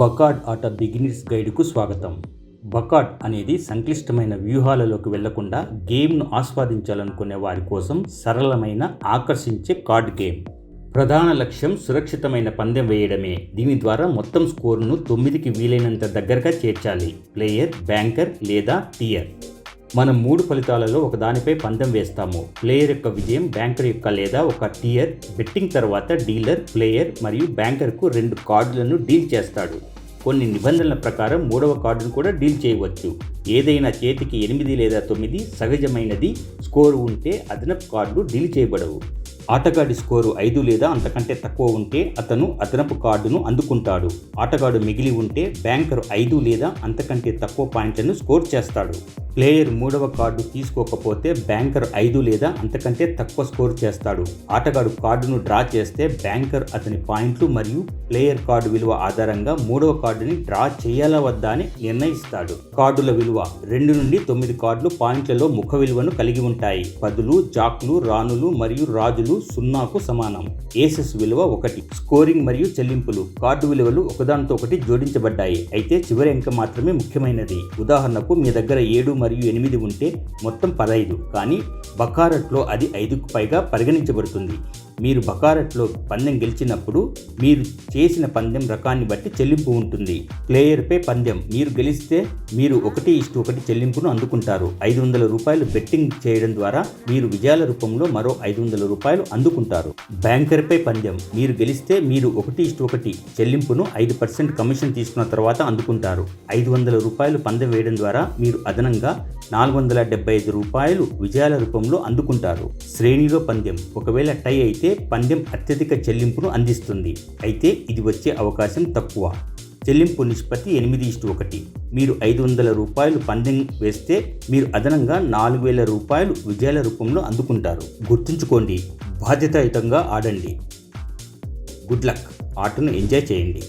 బకాడ్ ఆట బిగినర్స్ గైడ్కు స్వాగతం. బకాడ్ అనేది సంక్లిష్టమైన వ్యూహాలలోకి వెళ్ళకుండా గేమ్ను ఆస్వాదించాలనుకునే వారి కోసం సరళమైన ఆకర్షించే కార్డ్ గేమ్. ప్రధాన లక్ష్యం సురక్షితమైన పందెం వేయడమే. దీని ద్వారా మొత్తం స్కోరును తొమ్మిదికి వీలైనంత దగ్గరగా చేర్చాలి. ప్లేయర్ బ్యాంకర్ లేదా టీయర్. మనం మూడు ఫలితాలలో ఒకదానిపై పందెం వేస్తాము. ప్లేయర్ యొక్క విజయం బ్యాంకర్ యొక్క లేదా ఒక టియర్ బెట్టింగ్ తర్వాత డీలర్ ప్లేయర్ మరియు బ్యాంకర్కు రెండు కార్డులను డీల్ చేస్తాడు. కొన్ని నిబంధనల ప్రకారం మూడవ కార్డును కూడా డీల్ చేయవచ్చు. ఏదైనా చేతికి ఎనిమిది లేదా తొమ్మిది సహజమైనది స్కోరు ఉంటే అదనపు కార్డు డీల్ చేయబడవు. ఆటగాడి స్కోరు ఐదు లేదా అంతకంటే తక్కువ ఉంటే అతను అదనపు కార్డును అందుకుంటాడు. ఆటగాడు మిగిలి ఉంటే బ్యాంకర్ ఐదు లేదా అంతకంటే తక్కువ పాయింట్లను స్కోర్ చేస్తాడు. ప్లేయర్ మూడవ కార్డు తీసుకోకపోతే బ్యాంకర్ ఐదు లేదా అంతకంటే తక్కువ స్కోర్ చేస్తాడు. ఆటగాడు కార్డును డ్రా చేస్తే బ్యాంకర్ అతని పాయింట్లు మరియు ప్లేయర్ కార్డు విలువ ఆధారంగా మూడవ కార్డుని డ్రా చేయాలా వద్దా అని నిర్ణయిస్తాడు. కార్డుల విలువ రెండు నుండి తొమ్మిది కార్డులు పాయింట్లలో ముఖ విలువను కలిగి ఉంటాయి. పదులు జాక్లు రాణులు మరియు రాజులు సున్నాకు సమానం. ఏసెస్ విలువ ఒకటి. స్కోరింగ్ మరియు చెల్లింపులు. కార్డు విలువలు ఒకదానితో ఒకటి జోడించబడ్డాయి. అయితే చివరి అంక మాత్రమే ముఖ్యమైనది. ఉదాహరణకు మీ దగ్గర ఏడు మరియు ఎనిమిది ఉంటే మొత్తం పదహైదు కానీ బకారట్లో అది ఐదుకు పైగా పరిగణించబడుతుంది. మీరు బకారట్లో పందెం గెలిచినప్పుడు మీరు చేసిన పందెం రకాన్ని బట్టి చెల్లింపు ఉంటుంది. ప్లేయర్పై పందెం. మీరు గెలిస్తే మీరు ఒకటి ఇష్టు ఒకటి చెల్లింపును అందుకుంటారు. ఐదు వందల రూపాయలు బెట్టింగ్ చేయడం ద్వారా మీరు విజయాల రూపంలో మరో ఐదు వందల రూపాయలు అందుకుంటారు. బ్యాంకర్పై పందెం. మీరు గెలిస్తే మీరు ఒకటి ఇష్టు ఒకటి చెల్లింపును ఐదు పర్సెంట్ కమిషన్ తీసుకున్న తర్వాత అందుకుంటారు. ఐదు వందల రూపాయలు పందెం వేయడం ద్వారా మీరు అదనంగా నాలుగు వందల డెబ్బై ఐదు రూపాయలు విజయాల రూపంలో అందుకుంటారు. శ్రేణిలో పందెం. ఒకవేళ టై అయితే అయితే పందెం అత్యధిక చెల్లింపును అందిస్తుంది. అయితే ఇది వచ్చే అవకాశం తక్కువ. చెల్లింపు నిష్పత్తి ఎనిమిది ఇష్టు ఒకటి. మీరు ఐదు వందల రూపాయలు పందెం వేస్తే మీరు అదనంగా నాలుగు వేల రూపాయలు విజయాల రూపంలో అందుకుంటారు. గుర్తుంచుకోండి బాధ్యతాయుతంగా ఆడండి. Good luck. ఆటను ఎంజాయ్ చేయండి.